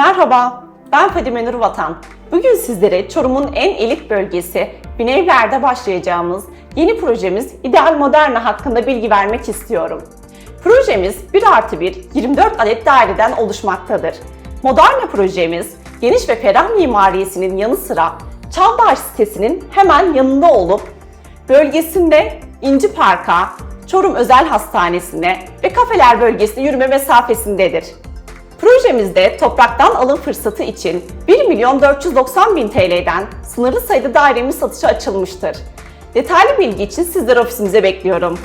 Merhaba, ben Fadime Nur Vatan. Bugün sizlere Çorum'un en elit bölgesi Binevler'de başlayacağımız yeni projemiz İdeal Moderna hakkında bilgi vermek istiyorum. Projemiz 1 artı 1, 24 adet daireden oluşmaktadır. Moderna projemiz geniş ve ferah mimarisinin yanı sıra Çağdaş sitesinin hemen yanında olup bölgesinde İnci Park'a, Çorum Özel Hastanesi'ne ve kafeler bölgesine yürüme mesafesindedir. Projemizde topraktan alım fırsatı için 1 milyon 490 bin TL'den sınırlı sayıda dairemiz satışa açılmıştır. Detaylı bilgi için sizleri ofisimize bekliyorum.